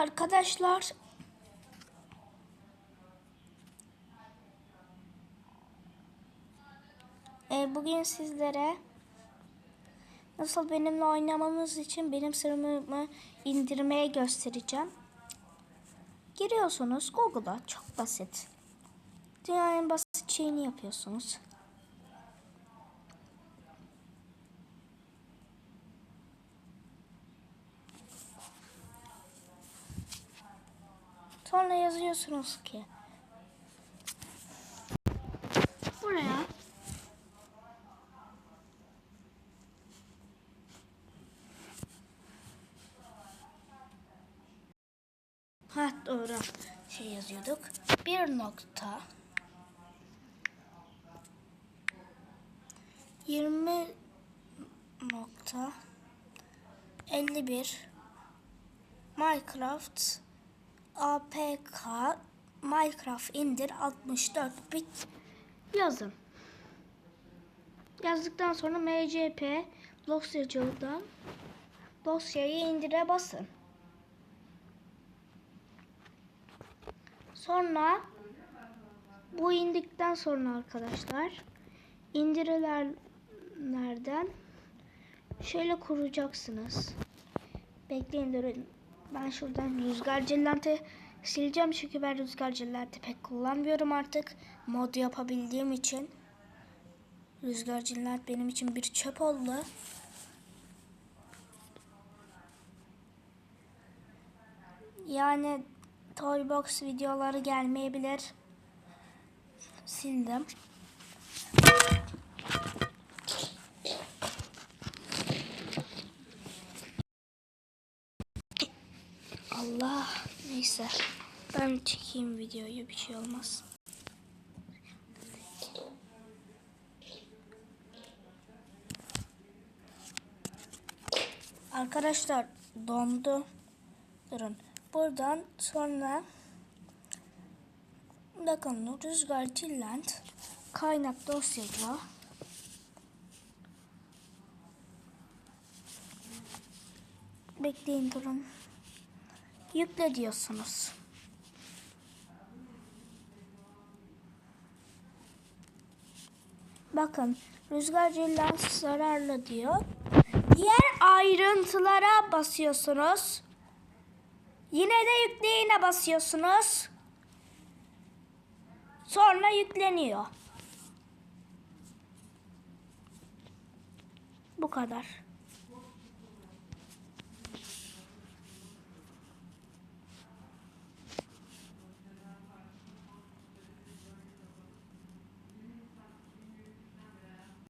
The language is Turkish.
Arkadaşlar e, bugün sizlere nasıl benimle oynamamız için benim sırrımı indirmeye göstereceğim. Giriyorsunuz Google'a çok basit. Dünyanın basit şeyini yapıyorsunuz. Sonra yazıyorsunuz ki. Buraya Ha doğru. Şey yazıyorduk. Bir nokta. 20 nokta. 51 Minecraft APK Minecraft indir 64 bit yazın. Yazdıktan sonra MCP dosyacılığından dosyayı indire basın. Sonra bu indikten sonra arkadaşlar indirilerlerden şöyle kuracaksınız. Bekleyin durun. Ben şuradan rüzgar cillantı sileceğim çünkü ben rüzgar cillantı pek kullanmıyorum artık. Mod yapabildiğim için. Rüzgar cillant benim için bir çöp oldu. Yani Toybox videoları gelmeyebilir. Sildim. Allah neyse ben çekeyim videoyu bir şey olmaz. Arkadaşlar dondu. Durun. Buradan sonra bakın Rüzgar Tilland kaynak dosyacı Bekleyin durun. Yükle diyorsunuz. Bakın rüzgar cilden zararlı diyor. Diğer ayrıntılara basıyorsunuz. Yine de yükleyine basıyorsunuz. Sonra yükleniyor. Bu kadar.